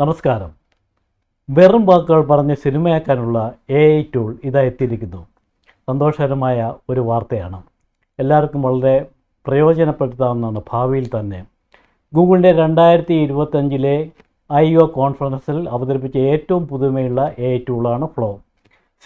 നമസ്കാരം. വെറും വാക്കുകൾ പറഞ്ഞ് സിനിമയാക്കാനുള്ള എ ഐ ടൂൾ ഇതാ എത്തിയിരിക്കുന്നു. സന്തോഷകരമായ ഒരു വാർത്തയാണ്. എല്ലാവർക്കും വളരെ പ്രയോജനപ്പെടുത്താവുന്നതാണ് ഭാവിയിൽ തന്നെ. ഗൂഗിളിന്റെ രണ്ടായിരത്തി ഇരുപത്തഞ്ചിലെ ഐ ഒ കോൺഫറൻസിൽ അവതരിപ്പിച്ച ഏറ്റവും പുതുമയുള്ള എ ഐ ടൂളാണ് ഫ്ലോ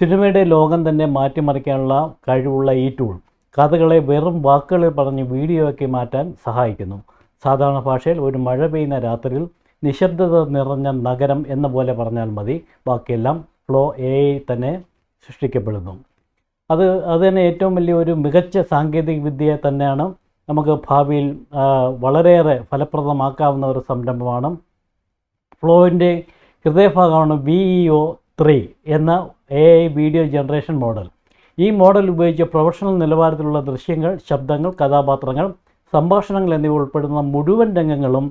സിനിമയുടെ ലോകം തന്നെ മാറ്റിമറിക്കാനുള്ള കഴിവുള്ള ഈ ടൂൾ കഥകളെ വെറും വാക്കുകളിൽ പറഞ്ഞ് വീഡിയോയാക്കി മാറ്റാൻ സഹായിക്കുന്നു. സാധാരണ ഭാഷയിൽ ഒരു മഴ പെയ്യുന്ന രാത്രിയിൽ നിശബ്ദത നിറഞ്ഞ നഗരം എന്ന പോലെ പറഞ്ഞാൽ മതി. ബാക്കിയെല്ലാം ഫ്ലോ എ തന്നെ സൃഷ്ടിക്കപ്പെടുന്നു. അത് അത് തന്നെ ഏറ്റവും വലിയ ഒരു മികച്ച സാങ്കേതിക വിദ്യയെ തന്നെയാണ് നമുക്ക് ഭാവിയിൽ വളരെയേറെ ഫലപ്രദമാക്കാവുന്ന ഒരു സംരംഭമാണ്. ഫ്ലോയിന്റെ ഹൃദയഭാഗമാണ് വി ഇ ഒ ത്രീ എന്ന A I video generation model. ഈ മോഡൽ ഉപയോഗിച്ച് പ്രൊഫഷണൽ നിലവാരത്തിലുള്ള ദൃശ്യങ്ങൾ ശബ്ദങ്ങൾ കഥാപാത്രങ്ങൾ സംഭാഷണങ്ങൾ എന്നിവ ഉൾപ്പെടുന്ന മുഴുവൻ രംഗങ്ങളും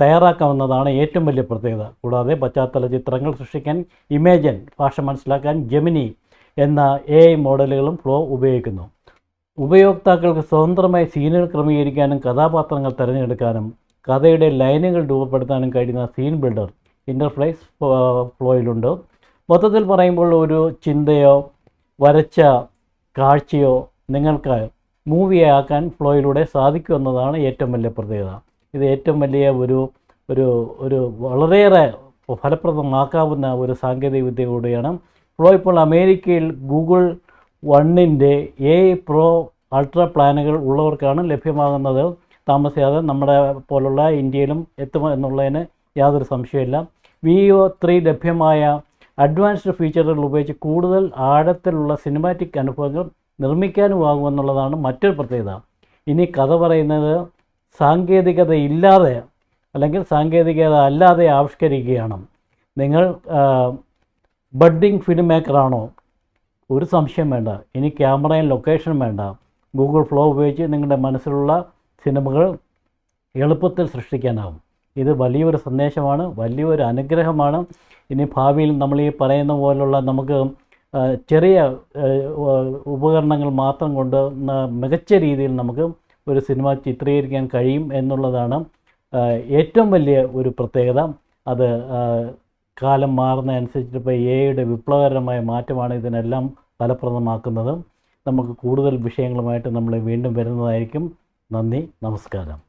തയ്യാറാക്കാവുന്നതാണ് ഏറ്റവും വലിയ പ്രത്യേകത. കൂടാതെ പശ്ചാത്തല ചിത്രങ്ങൾ സൃഷ്ടിക്കാൻ ഇമേജൻ ഭാഷ മനസ്സിലാക്കാൻ ജെമിനി എന്ന എ ഐ മോഡലുകളും ഫ്ലോ ഉപയോഗിക്കുന്നു. ഉപയോക്താക്കൾക്ക് സ്വതന്ത്രമായി സീനുകൾ ക്രമീകരിക്കാനും കഥാപാത്രങ്ങൾ തിരഞ്ഞെടുക്കാനും കഥയുടെ ലൈനുകൾ രൂപപ്പെടുത്താനും കഴിയുന്ന സീൻ ബിൽഡർ ഇന്റർഫ്ലൈസ് ഫ്ലോയിലുണ്ട്. മൊത്തത്തിൽ പറയുമ്പോൾ ഒരു ചിന്തയോ വരച്ച കാഴ്ചയോ നിങ്ങൾക്ക് മൂവിയാക്കാൻ ഫ്ലോയിലൂടെ സാധിക്കുമെന്നതാണ് ഏറ്റവും വലിയ പ്രത്യേകത. ഇത് ഏറ്റവും വലിയ ഒരു ഒരു ഒരു വളരെയേറെ ഫലപ്രദമാക്കാവുന്ന ഒരു സാങ്കേതിക വിദ്യ കൂടിയാണ്. പ്രോ ഇപ്പോൾ അമേരിക്കയിൽ ഗൂഗിൾ വണ്ണിന്റെ എ പ്രോ അൾട്രാ പ്ലാനുകൾ ഉള്ളവർക്കാണ് ലഭ്യമാകുന്നത്. താമസിയാതെ നമ്മുടെ പോലുള്ള ഇന്ത്യയിലും എത്തും എന്നുള്ളതിന് യാതൊരു സംശയമില്ല വി ഒ ത്രീ ലഭ്യമായ അഡ്വാൻസ്ഡ് ഫീച്ചറുകൾ ഉപയോഗിച്ച് കൂടുതൽ ആഴത്തിലുള്ള സിനിമാറ്റിക് അനുഭവങ്ങൾ നിർമ്മിക്കാനുമാകുമെന്നുള്ളതാണ് മറ്റൊരു പ്രത്യേകത. ഇനി കഥ പറയുന്നത് സാങ്കേതികത ഇല്ലാതെ അല്ലെങ്കിൽ സാങ്കേതികത അല്ലാതെ ആവിഷ്കരിക്കുകയാണ്. നിങ്ങൾ ബഡ്ഡിങ് ഫിലിം മേക്കറാണോ ഒരു സംശയം വേണ്ട. ഇനി ക്യാമറയും ലൊക്കേഷനും വേണ്ട. ഗൂഗിൾ ഫ്ലോ ഉപയോഗിച്ച് നിങ്ങളുടെ മനസ്സിലുള്ള സിനിമകൾ എളുപ്പത്തിൽ സൃഷ്ടിക്കാനാവും. ഇത് വലിയൊരു സന്ദേശമാണ് വലിയൊരു അനുഗ്രഹമാണ്. ഇനി ഭാവിയിൽ നമ്മൾ ഈ പറയുന്ന പോലുള്ള നമുക്ക് ചെറിയ ഉപകരണങ്ങൾ മാത്രം കൊണ്ട് മികച്ച രീതിയിൽ നമുക്ക് ഒരു സിനിമ ചിത്രീകരിക്കാൻ കഴിയും എന്നുള്ളതാണ് ഏറ്റവും വലിയ ഒരു പ്രത്യേകത. അത് കാലം മാറുന്ന മാറുന്നതനുസരിച്ച് ഇപ്പോൾ എയുടെ വിപ്ലവകരമായ മാറ്റമാണ് ഇതിനെല്ലാം ഫലപ്രദമാക്കുന്നത്. നമുക്ക് കൂടുതൽ വിഷയങ്ങളുമായിട്ട് നമ്മൾ വീണ്ടും വരുന്നതായിരിക്കും. നന്ദി നമസ്കാരം.